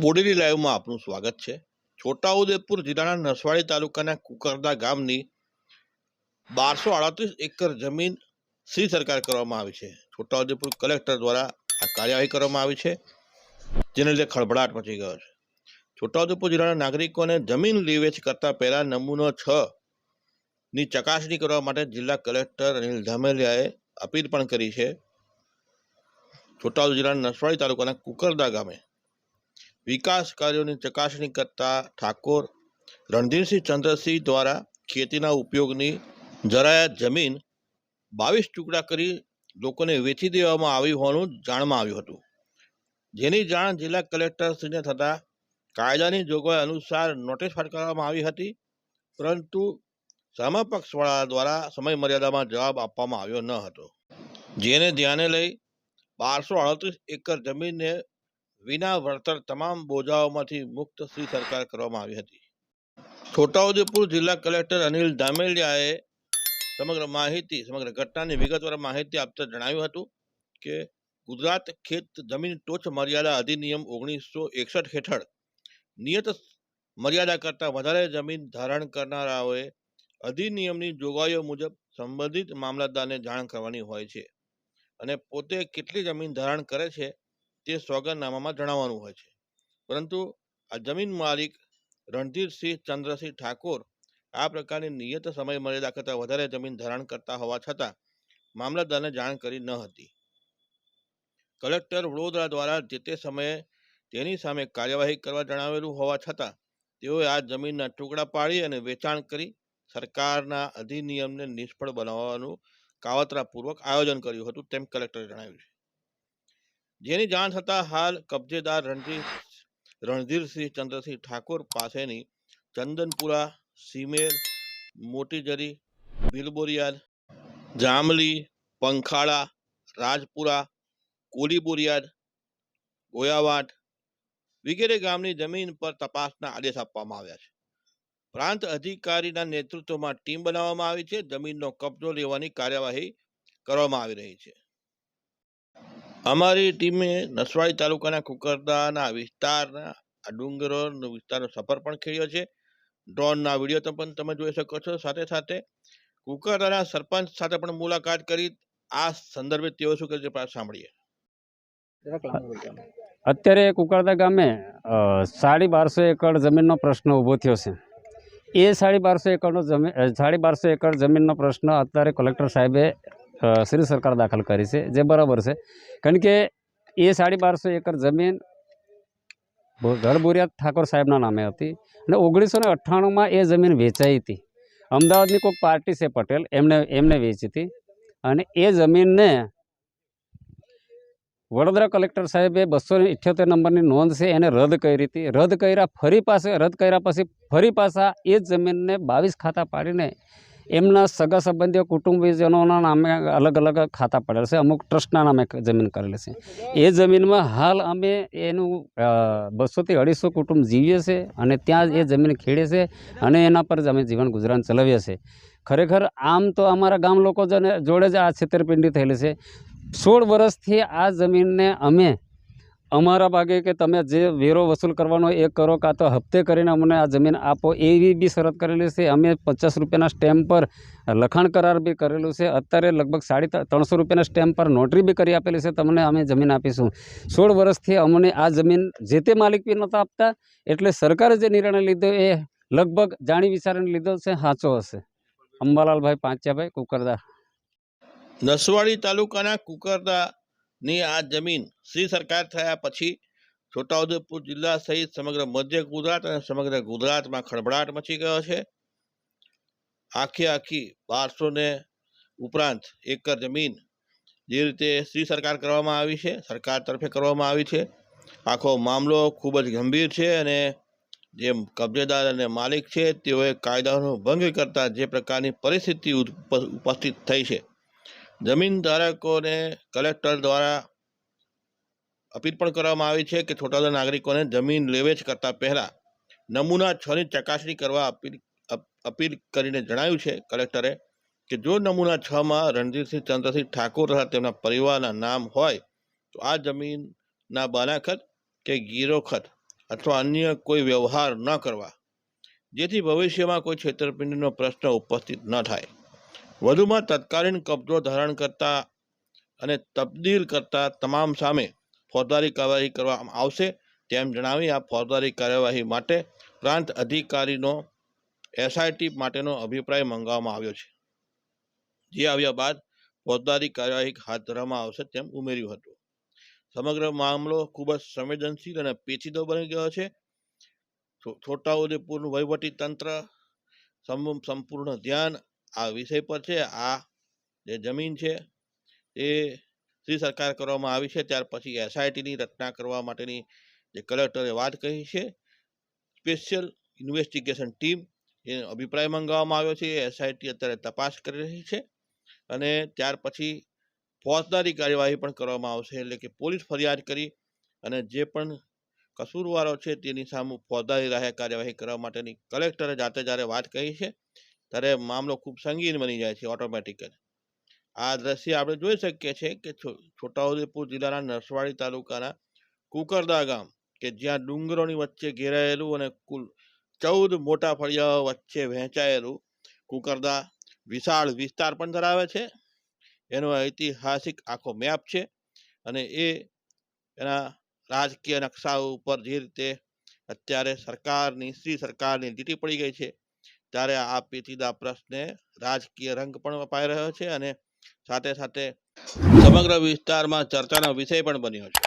બોડેલી લાઈવમાં આપનું સ્વાગત છે. છોટાઉદેપુર જિલ્લાના નસવાડી તાલુકાના કુકરદા ગામની બારસો આડત્રીસ એકર જમીન શ્રી સરકાર કરવામાં આવી છે. છોટાઉદેપુર કલેક્ટર દ્વારા આ કાર્યવાહી કરવામાં આવી છે, જેને લીધે ખળભળાટ મચી ગયો છે. છોટાઉદેપુર જિલ્લાના નાગરિકોને જમીન લીવેચ કરતા પહેલા નમૂનો છ ની ચકાસણી કરવા માટે જિલ્લા કલેક્ટર અનિલ ધામેલિયાએ અપીલ પણ કરી છે. છોટાઉદેપુર જિલ્લાના નસવાડી તાલુકાના કુકરદા ગામે વિકાસ કાર્યોની ચકાસણી કરતા ઠાકોર રણધીરસિંહ ચંદ્રસિંહ દ્વારા ખેતીના ઉપયોગની જરાયત જમીન બાવીસ ટુકડા કરી લોકોને વેચી દેવામાં આવી હોવાનું જાણમાં આવ્યું હતું. જેની જાણ જિલ્લા કલેક્ટરશ્રીને થતાં કાયદાની જોગવાઈ અનુસાર નોટિસ ફટકારવામાં આવી હતી, પરંતુ સમપક્ષવાળા દ્વારા સમય મર્યાદામાં જવાબ આપવામાં આવ્યો ન હતો. જેને ધ્યાને લઈ બારસો અડત્રીસ એકર જમીનને વિના વળતર તમામ બોજાઓમાંથી મુક્ત શ્રી સરકાર કરવામાં આવી હતી. છોટાઉદેપુર જિલ્લા કલેક્ટર અનિલ ધામેલિયાએ સમગ્ર માહિતી, સમગ્ર ઘટનાની વિગતવાર માહિતી આપતા જણાવ્યું હતું કે, ગુજરાત ખેત જમીન ટોચ મર્યાદા અધિનિયમ ઓગણીસો એકસઠ હેઠળ નિયત મર્યાદા કરતાં વધારે જમીન ધારણ કરનારાઓએ અધિનિયમની જોગવાઈઓ મુજબ સંબંધિત મામલતદારને જાણ કરવાની હોય છે અને પોતે કેટલી જમીન ધારણ કરે છે તે સોગંદનામામાં જણાવવાનું હોય છે. પરંતુ આ જમીન માલિક રણધીરસિંહ ચંદ્રસિંહ ઠાકોર આ પ્રકારની નિયત સમય મર્યાદા કરતાં વધારે જમીન ધારણ કરતા હોવા છતાં મામલતદારને જાણ કરી ન હતી. કલેક્ટર વડોદરા દ્વારા જે તે સમયે તેની સામે કાર્યવાહી કરવા જણાવેલું હોવા છતાં તેઓએ આ જમીનના ટુકડા પાડી અને વેચાણ કરી સરકારના અધિનિયમને નિષ્ફળ બનાવવાનું કાવતરાપૂર્વક આયોજન કર્યું હતું તેમ કલેક્ટરે જણાવ્યું છે. જેની જાણ થતાં હાલ કબજેદાર રણધીર રણધીરસિંહ ચંદ્રસિંહ ઠાકોર પાસેની ચંદનપુરા, સીમેર, મોટીજરી ભીલબોરિયાદ જામલી, પંખાળા, રાજપુરા કોલીબોરિયાદ ગોયાવાટ વગેરે ગામની જમીન પર તપાસના આદેશ આપવામાં આવ્યા છે. પ્રાંત અધિકારીના નેતૃત્વમાં ટીમ બનાવવામાં આવી છે. જમીનનો કબજો લેવાની કાર્યવાહી કરવામાં આવી રહી છે. અમારી ટીમે નસવાડી તાલુકાના કુકરદાના વિસ્તારના આ ડુંગરો વિસ્તારનો સફર પણ ખેડ્યો છે. ડ્રોનના વીડિયો તો પણ તમે જોઈ શકો છો. સાથે સાથે કુકરદાના સરપંચ સાથે પણ મુલાકાત કરી. આ સંદર્ભે તેઓ શું કહે છે સાંભળીએ. અત્યારે કુકરદા ગામે સાડી બારસો એકર જમીનનો પ્રશ્ન ઊભો થયો છે. એ સાડી બારસો એકરનો જમીન સાડી બારસો એકર જમીનનો પ્રશ્ન અત્યારે કલેક્ટર સાહેબે શ્રી સરકાર દાખલ કરી છે, જે બરાબર છે. કારણ કે એ સાડી બારસો એકર જમીન ભો- ઠાકોર સાહેબના નામે હતી અને ઓગણીસો ને અઠ્ઠાણુંમાં એ જમીન વેચાઈ હતી. અમદાવાદની કોઈક પાર્ટી છે પટેલ, એમને એમને વેચી હતી અને એ જમીનને વડોદરા કલેક્ટર સાહેબે બસો ઇઠ્યોતેર નંબરની નોંધ છે, એને રદ કરી હતી. રદ કર્યા ફરી પાસે, રદ કર્યા પછી ફરી પાછા એ જ જમીનને બાવીસ ખાતા પાડીને એમના સગા સંબંધીઓ, કુટુંબીજનોના નામે અલગ અલગ ખાતા પડેલ છે. અમુક ટ્રસ્ટના નામે જમીન કરેલી છે. એ જમીનમાં હાલ અમે એનું બસોથી અઢીસો કુટુંબ જીવીએ છીએ અને ત્યાં એ જમીન ખેડે છે અને એના પર જ અમે જીવન ગુજરાન ચલાવીએ છીએ. ખરેખર આમ તો અમારા ગામ લોકો જોડે જ આ છેતરપિંડી થયેલી છે. સોળ વર્ષથી આ જમીનને અમે અમારા ભાગે કે તમે જે વેરો વસૂલ કરવાનો એ કરો કાં તો હપ્તે કરીને અમને આ જમીન આપો, એવી બી શરત કરેલી છે. અમે પચાસ રૂપિયાના સ્ટેમ્પ પર લખાણ કરાર બી કરેલું છે. અત્યારે લગભગ સાડી ત્રણસો રૂપિયાના સ્ટેમ્પ પર નોટરી બી કરી આપેલી છે. તમને અમે જમીન આપીશું. સોળ વર્ષથી અમને આ જમીન જે તે માલિક બી નહોતા આપતા, એટલે સરકારે જે નિર્ણય લીધો એ લગભગ જાણી વિચારીને લીધો છે, સાચો હશે. અંબાલાલભાઈ પાંચ્યાભાઈ, કુકરદા. નસવાડી તાલુકાના કુકરદાની આ જમીન શ્રી સરકાર થયા પછી છોટાઉદેપુર જિલ્લા સહિત સમગ્ર મધ્ય ગુજરાત અને સમગ્ર ગુજરાતમાં ખળભળાટ મચી ગયો છે. આખી આખી બારસો ને ઉપરાંત એકર જમીન જે રીતે શ્રી સરકાર કરવામાં આવી છે, સરકાર તરફે કરવામાં આવી છે. આખો મામલો ખૂબ જ ગંભીર છે અને જે કબજેદાર અને માલિક છે, તેઓએ કાયદાનો ભંગ કરતા જે પ્રકારની પરિસ્થિતિ ઉપસ્થિત થઈ છે. જમીન ધારકોને કલેક્ટર દ્વારા અપીલ પણ કરવામાં આવી છે કે છોટાઉદેપુર નાગરિકોને જમીન લેવેચ કરતા પહેલા નમૂના છની ચકાસણી કરવા અપીલ, અપ- અપીલ કરીને જણાવ્યું છે કલેક્ટરે કે જો નમૂના છમાં રણજીતસિંહ ચંદ્રસિંહ ઠાકોર તથા તેમના પરિવારના નામ હોય તો આ જમીનના બાનાખત કે ગીરોખત અથવા અન્ય કોઈ વ્યવહાર ન કરવા, જેથી ભવિષ્યમાં કોઈ છેતરપિંડીનો પ્રશ્ન ઉપસ્થિત ન થાય. વધુમાં તત્કાલીન કબજો ધારણ કરતા અને તબદીલ કરતા તમામ સામે ફોજદારી કાર્યવાહી કરવામાં આવશે તેમ જણાવી આ ફોજદારી કાર્યવાહી માટે પ્રાંત અધિકારીનો એસઆઈટી માટેનો અભિપ્રાય મંગાવવામાં આવ્યો છે. જે આવ્યા બાદ ફોજદારી કાર્યવાહી હાથ ધરવામાં આવશે તેમ ઉમેર્યું હતું. સમગ્ર મામલો ખૂબ જ સંવેદનશીલ અને પેચીદો બની ગયો છે. છોટાઉદેપુરનું વહીવટી તંત્ર સંપૂર્ણ ધ્યાન આ વિષય પર છે, આ જે જમીન છે, એ શ્રી સરકાર કરવામાં આવી છે, ત્યાર પછી એસઆઈટીની રચના કરવા માટેની જે કલેક્ટરે વાત કહી છે, સ્પેશિયલ ઇન્વેસ્ટિગેશન ટીમ એનો અભિપ્રાય મંગાવવામાં આવ્યો છે એસઆઈટી અત્યારે તપાસ કરી રહી છે અને ત્યાર પછી ફોજદારી કાર્યવાહી પણ કરવામાં આવશે, એટલે કે પોલીસ ફરિયાદ કરી અને જે પણ કસૂરવારો છે, તેની સામે ફોજદારી રાહે કાર્યવાહી કરવા માટેની કલેક્ટરે જાતે જ્યારે વાત કહી છે. ત્યારે મામલો ખૂબ સંગીન બની જાય છે ઓટોમેટિકલી આ દ્રશ્ય આપણે જોઈ શકીએ છીએ કે છોટાઉદેપુર જિલ્લાના નરસવાડી તાલુકાના કુકરદા ગામ, કે જ્યાં ડુંગરોની વચ્ચે ઘેરાયેલું અને કુલ ચૌદ મોટા ફળિયાઓ વચ્ચે વહેંચાયેલું કુકરદા વિશાળ વિસ્તાર પણ ધરાવે છે. એનો ઐતિહાસિક આખો મેપ છે અને એ એના રાજકીય નકશા ઉપર જે રીતે અત્યારે સરકારની, શ્રી સરકારની લીટી પડી ગઈ છે ત્યારે આ પેચીદા પ્રશ્ને રાજકીય રંગ પણ અપાઈ રહ્યો છે અને સાથે સાથે સમગ્ર વિસ્તારમાં ચર્ચાનો વિષય પણ બન્યો છે.